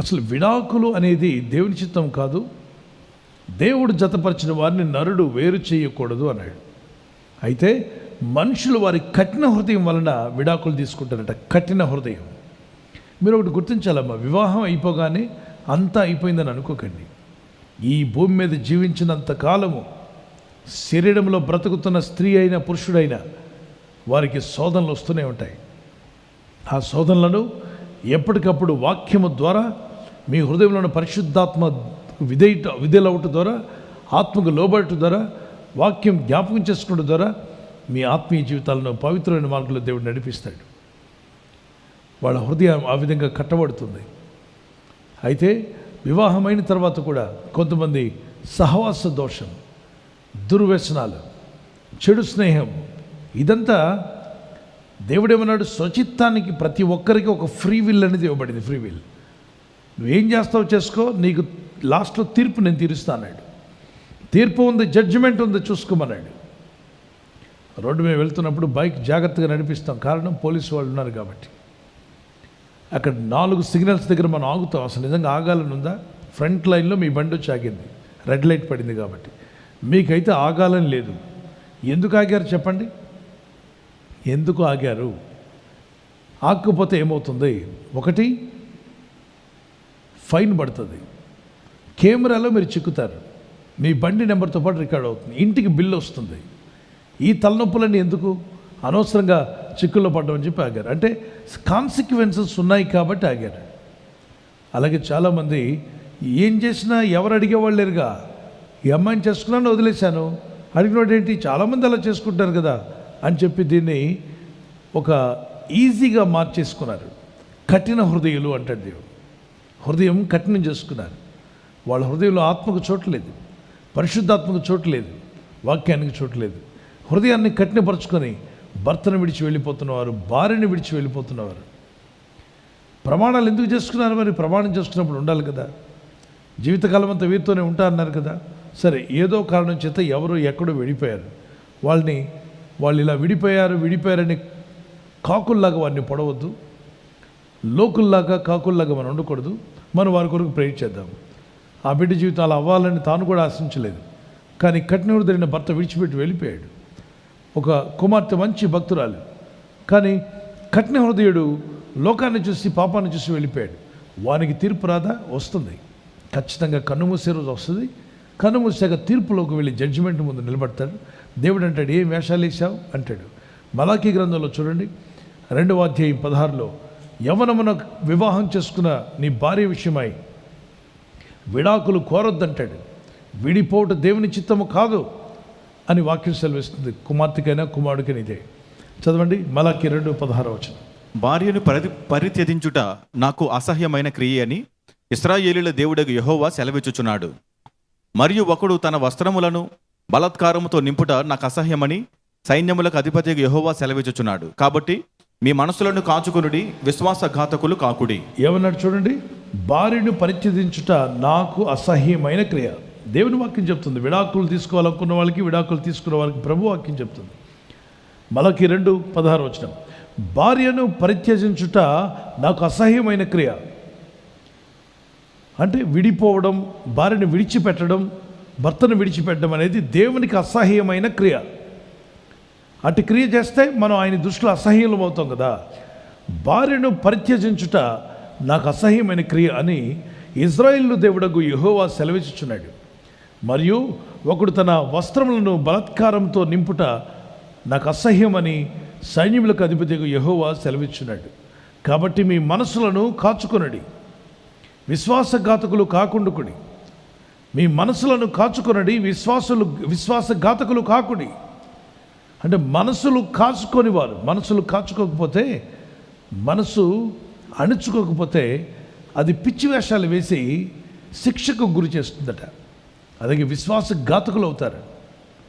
అసలు విడాకులు అనేది దేవుని చిత్తం కాదు. దేవుడు జతపరిచిన వారిని నరుడు వేరు చేయకూడదు అన్నాడు. అయితే మనుషులు వారి కఠిన హృదయం వలన విడాకులు తీసుకుంటారట. కఠిన హృదయం. మీరు ఒకటి గుర్తించాలమ్మా. వివాహం అయిపోగానే అంతా అయిపోయిందని అనుకోకండి. ఈ భూమి మీద జీవించినంత కాలము శరీరంలో బ్రతుకుతున్న స్త్రీ అయినా పురుషుడైనా వారికి శోధనలు వస్తూనే ఉంటాయి. ఆ శోధనలను ఎప్పటికప్పుడు వాక్యము ద్వారా మీ హృదయంలోని పరిశుద్ధాత్మ విధేయట విధేలవట ద్వారా ఆత్మకు లోబడటం ద్వారా వాక్యం జ్ఞాపకం చేసుకోవడం ద్వారా మీ ఆత్మీయ జీవితాలను పవిత్రమైన మార్గంలో దేవుడు నడిపిస్తాడు. వాళ్ళ హృదయం ఆ విధంగా కట్టబడుతుంది. అయితే వివాహమైన తర్వాత కూడా కొంతమంది సహవాస దోషం దుర్వ్యసనాలు చెడు స్నేహం ఇదంతా దేవుడేమన్నాడు? స్వచిత్తానికి ప్రతి ఒక్కరికి ఒక ఫ్రీ విల్ అనేది ఇవ్వబడింది ఫ్రీ విల్. నువ్వేం చేస్తావు చేసుకో నీకు లాస్ట్లో తీర్పు నేను తీరుస్తానాడు తీర్పు ఉంది జడ్జిమెంట్ ఉంది చూసుకోమన్నాడు. రోడ్డు మీద వెళ్తున్నప్పుడు బైక్ జాగ్రత్తగా నడిపిస్తాం కారణం పోలీసు వాళ్ళు ఉన్నారు కాబట్టి. అక్కడ నాలుగు సిగ్నల్స్ దగ్గర మనం ఆగుతాం అసలు నిజంగా ఆగాలని ఉందా? ఫ్రంట్ లైన్లో మీ బండి వచ్చి ఆగింది రెడ్ లైట్ పడింది కాబట్టి. మీకైతే ఆగాలని లేదు. ఎందుకు ఆగారు చెప్పండి? ఎందుకు ఆగారు? ఆగకపోతే ఏమవుతుంది? ఒకటి ఫైన్ పడుతుంది. కెమెరాలో మీరు చిక్కుతారు. మీ బండి నెంబర్తో పాటు రికార్డ్ అవుతుంది. ఇంటికి బిల్లు వస్తుంది. ఈ తలనొప్పులన్నీ ఎందుకు? అనవసరంగా చిక్కుల్లో పడ్డామని చెప్పి ఆగారు. అంటే కాన్సిక్వెన్సెస్ ఉన్నాయి కాబట్టి ఆగారు. అలాగే చాలామంది ఏం చేసినా ఎవరు అడిగేవాళ్ళు లేరుగా? ఈ అమ్మాయిని చేసుకున్నాను వదిలేశాను. అడిగినోడేంటి? చాలామంది అలా చేసుకుంటారు కదా. అని చెప్పి దీన్ని ఒక ఈజీగా మార్చేసుకున్నారు. కఠిన హృదయులు అంటాడు దేవుడు. హృదయం కఠినం చేసుకున్నారు. వాళ్ళ హృదయంలో ఆత్మకు చోట్లేదు పరిశుద్ధాత్మకు చోట్లేదు వాక్యానికి చోట్లేదు హృదయాన్ని కఠినపరుచుకొని భర్తను విడిచి వెళ్ళిపోతున్నవారు భార్యను విడిచి వెళ్ళిపోతున్నవారు. ప్రమాణాలు ఎందుకు చేసుకున్నారు మరి? ప్రమాణం చేసుకున్నప్పుడు ఉండాలి కదా. జీవితకాలం అంతా వీరితోనే ఉంటా అన్నారు కదా. సరే ఏదో కారణం చేత ఎవరు ఎక్కడో విడిపోయారు వాళ్ళని వాళ్ళు ఇలా విడిపోయారు విడిపోయారని కాకుల్లాగా వారిని పొడవద్దు. లోకుల్లాగా కాకుల్లాగా మనం ఉండకూడదు. మనం వారి కొరకు ప్రేర్ చేద్దాం. ఆ బిడ్డ జీవితం అలా అవ్వాలని తాను కూడా ఆశించలేదు. కానీ కఠినవుడు హృదయన భర్త విడిచిపెట్టి వెళ్ళిపోయాడు. ఒక కుమార్తె మంచి భక్తురాలు. కానీ కఠిన హృదయుడు లోకాన్ని చూసి పాపాన్ని చూసి వెళ్ళిపోయాడు. వానికి తీర్పు రాదా? వస్తుంది. ఖచ్చితంగా కన్నుమూసే రోజు వస్తుంది. కనుమూసాక తీర్పులోకి వెళ్ళి జడ్జిమెంట్ ముందు నిలబడతాడు. దేవుడు అంటాడు ఏం వేషాలు వేసావు అంటాడు. మలాఖీ గ్రంథంలో చూడండి. రెండవ అధ్యాయం పదహారులో యవనమున వివాహం చేసుకున్న నీ భార్య విషయమై విడాకులు కోరొద్దంటాడు. విడిపోవట దేవుని చిత్తము కాదు అని వాక్యం సెలవిస్తుంది. కుమార్తెకైనా కుమారుడికైనా ఇదే. చదవండి మలాకి రెండు పదహారు వచ్చిన భార్యను పరి పరిత్యజించుట నాకు అసహ్యమైన క్రియ అని ఇస్రాయేలీల దేవుడగు యహోవా సెలవిచ్చుచున్నాడు. మరియు ఒకడు తన వస్త్రములను బలాత్కారముతో నింపుట నాకు అసహ్యమని సైన్యములకు అధిపతి యహోవా సెలవిచ్చుచున్నాడు. కాబట్టి మీ మనసులను కాచుకొనుడి విశ్వాసఘాతకులు కాకుడి. ఏమన్నాడు చూడండి? భార్యను పరిత్యజించుట నాకు అసహ్యమైన క్రియ. దేవుని వాక్యం చెప్తుంది. విడాకులు తీసుకోవాలనుకున్న వాళ్ళకి విడాకులు తీసుకున్న వాళ్ళకి ప్రభు వాక్యం చెప్తుంది. మలకి రెండు పదహారు వచ్చిన భార్యను పరిత్యజించుట నాకు అసహ్యమైన క్రియ. అంటే విడిపోవడం భార్యను విడిచిపెట్టడం భర్తను విడిచిపెట్టడం అనేది దేవునికి అసహ్యమైన క్రియ. అటు క్రియ చేస్తే మనం ఆయన దృష్టిలో అసహ్యం అవుతాం కదా. భార్యను పరిత్యజించుట నాకు అసహ్యమైన క్రియ అని ఇజ్రాయిల్ దేవుడకు యెహోవా సెలవిచ్చుచున్నాడు. మరియు ఒకడు తన వస్త్రములను బలత్కారంతో నింపుట నాకు అసహ్యమని సైన్యములకు అధిపతిగా యహోవా సెలవిచ్చున్నాడు. కాబట్టి మీ మనసులను కాచుకొనడి. విశ్వాసఘాతకులు కాకుండుకుని మీ మనసులను కాచుకొనడి విశ్వాసులు విశ్వాసఘాతకులు కాకుడి. అంటే మనసులు కాచుకొని వారు మనసులు కాచుకోకపోతే మనసు అణుచుకోకపోతే అది పిచ్చి వేషాలు వేసి శిక్షకు గురి చేస్తుందట. అలాగే విశ్వాస ఘాతకులు అవుతారు.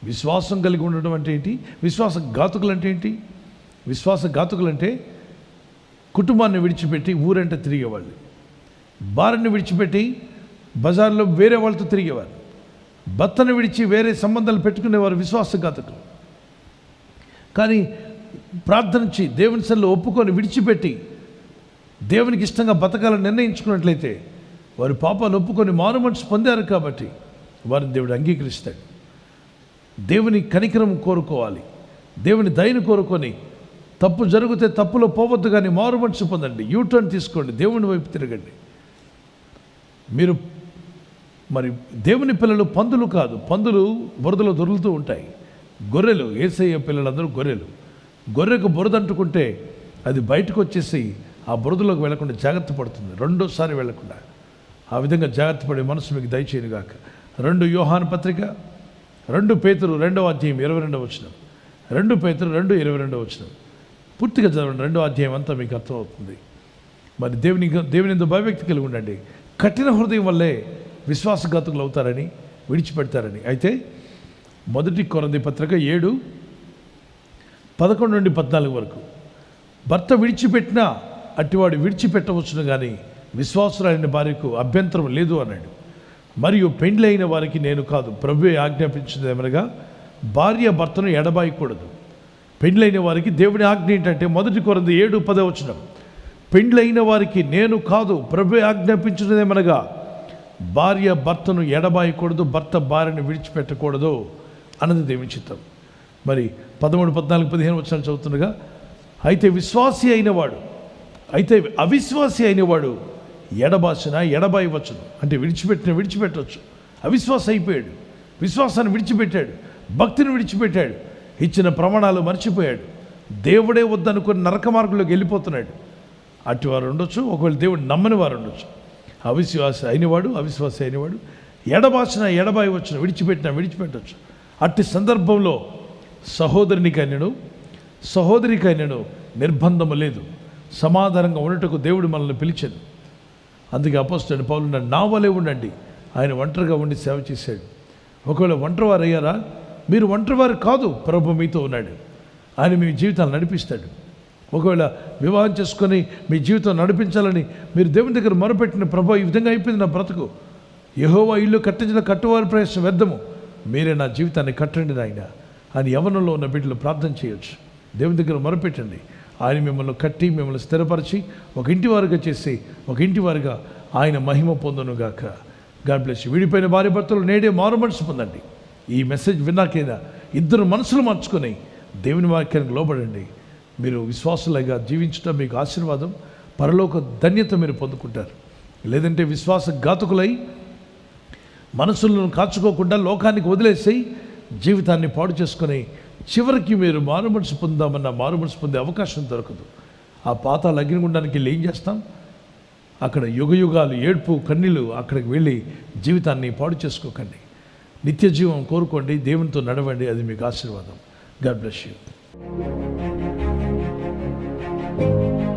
విశ్వాసం కలిగి ఉండడం అంటే ఏంటి? విశ్వాసఘాతకులు అంటే ఏంటి? విశ్వాసఘాతకులు అంటే కుటుంబాన్ని విడిచిపెట్టి ఊరంట తిరిగేవాళ్ళు. భార్యను విడిచిపెట్టి బజార్లో వేరే వాళ్ళతో తిరిగేవారు. భర్తను విడిచి వేరే సంబంధాలు పెట్టుకునేవారు విశ్వాసఘాతకులు. కానీ ప్రార్థనించి దేవుని సెల్లో ఒప్పుకొని విడిచిపెట్టి దేవునికి ఇష్టంగా బతకాలని నిర్ణయించుకున్నట్లయితే వారి పాపాలు ఒప్పుకొని మారు మనసు పొందారు కాబట్టి వారిని దేవుడు అంగీకరిస్తాడు. దేవుని కనికరం కోరుకోవాలి. దేవుని దయను కోరుకొని తప్పు జరిగితే తప్పులో పోవద్దు కానీ మారు మనసు పొందండి. యూటర్న్ తీసుకోండి. దేవుని వైపు తిరగండి. మీరు మరి దేవుని పిల్లలు పందులు కాదు పందులు బురదలో దొరులుతూ ఉంటాయి. గొర్రెలు ఏసయ్య పిల్లలందరూ గొర్రెలు. గొర్రెకు బురద అంటుకుంటే అది బయటకు వచ్చేసి ఆ బురదలోకి వెళ్ళకుండా జాగ్రత్త పడుతుంది. రెండోసారి వెళ్ళకుండా ఆ విధంగా జాగ్రత్త పడే మనసు మీకు దయచేయను గాక. రెండు వ్యూహాన పత్రిక రెండు పేతురు రెండవ అధ్యాయం ఇరవై రెండవ వచ్చిన రెండు పేతురు రెండు ఇరవై రెండవ వచ్చిన పూర్తిగా చదవండి రెండో అధ్యాయం అంతా మీకు అర్థమవుతుంది. మరి దేవుని దేవుని ఎందు భయభక్తి కలిగి ఉండండి. కఠిన హృదయం వల్లే విశ్వాసఘాతకులు అవుతారని విడిచిపెడతారని. అయితే మొదటి కొరంది పత్రిక ఏడు పదకొండు నుండి పద్నాలుగు వరకు. భర్త విడిచిపెట్టినా అట్టివాడు విడిచిపెట్టవచ్చును కానీ విశ్వాసులైన భార్యకు అభ్యంతరం లేదు అన్నాడు. మరియు పెండ్లైన వారికి నేను కాదు ప్రభువే ఆజ్ఞాపించింది ఏమనగా భార్య భర్తను ఎడబాయకూడదు. పెండ్లైన వారికి దేవుని ఆజ్ఞ ఏంటంటే మొదటి కొరంది ఏడు పదవచనం పెండ్లైన వారికి నేను కాదు ప్రభు ఆజ్ఞాపించినదేమనగా భార్య భర్తను ఎడబాయకూడదు భర్త భార్యను విడిచిపెట్టకూడదు అన్నది దేవుని చిత్తం. మరి పదమూడు పద్నాలుగు పదిహేను వచ్చిన చదువుతుండగా అయితే విశ్వాసి అయినవాడు అయితే అవిశ్వాసి అయినవాడు ఎడబాసిన ఎడబాయవచ్చును. అంటే విడిచిపెట్టిన విడిచిపెట్టవచ్చు అవిశ్వాసం అయిపోయాడు. విశ్వాసాన్ని విడిచిపెట్టాడు. భక్తిని విడిచిపెట్టాడు. ఇచ్చిన ప్రమాణాలు మర్చిపోయాడు. దేవుడే వద్దనుకుని నరక మార్గంలోకి వెళ్ళిపోతున్నాడు. అటువారు ఉండొచ్చు ఒకవేళ దేవుడు నమ్మని వారు ఉండొచ్చు. అవిశ్వాస అయినవాడు అవిశ్వాస అయినవాడు ఎడబాసిన ఎడబాయి వచ్చిన విడిచిపెట్టిన విడిచిపెట్టచ్చు. అట్టి సందర్భంలో సహోదరునికైనను సహోదరికైనను నిర్బంధము లేదు. సమాధానంగా ఉండటకు దేవుడు మనల్ని పిలిచాడు అందుకే అపోస్తాడు పౌలు నా వలే ఉండండి. ఆయన ఒంటరిగా ఉండి సేవ చేశాడు. ఒకవేళ ఒంటరివారు అయ్యారా మీరు ఒంటరివారు కాదు ప్రభు మీతో ఉన్నాడు. ఆయన మీ జీవితాన్ని నడిపిస్తాడు. ఒకవేళ వివాహం చేసుకొని మీ జీవితం నడిపించాలని మీరు దేవుని దగ్గర మొరపెట్టిన ప్రభు ఈ విధంగా అయిపోయింది నా బ్రతుకు. యహోవా ఇల్లు కట్టించిన కట్టువారి ప్రయత్నం వ్యర్థము. మీరే నా జీవితాన్ని కట్టండి నాయన. అని యవనంలో ఉన్న బిడ్డలు ప్రార్థన చేయొచ్చు. దేవుని దగ్గర మొరపెట్టండి. ఆయన మిమ్మల్ని కట్టి మిమ్మల్ని స్థిరపరిచి ఒక ఇంటి వారుగా చేసి ఒక ఇంటి వారుగా ఆయన మహిమ పొందనుగాక. గాడ్ బ్లెస్ విడిపోయిన భార్య భర్తలు నేడే మారు మనసు పొందండి. ఈ మెసేజ్ విన్నాకైనా ఇద్దరు మనసులు మార్చుకొని దేవుని వాక్యానికి లోబడండి. మీరు విశ్వాసులుగా జీవించడం మీకు ఆశీర్వాదం పరలోక ధన్యత మీరు పొందుకుంటారు. లేదంటే విశ్వాస ఘాతుకులై మనసులను కాచుకోకుండా లోకానికి వదిలేసి జీవితాన్ని పాడు చేసుకొని చివరికి మీరు మారు పొందామన్న మారు పొందే అవకాశం దొరకదు. ఆ పాతాల అగ్నిగుండానికి వెళ్ళి ఏం చేస్తాం? అక్కడ యుగ యుగాలు ఏడ్పు కన్నీళ్ళు అక్కడికి వెళ్ళి జీవితాన్ని పాడు చేసుకోకండి. నిత్య జీవం కోరుకోండి దేవునితో నడవండి అది మీకు ఆశీర్వాదం. God bless you. Thank you.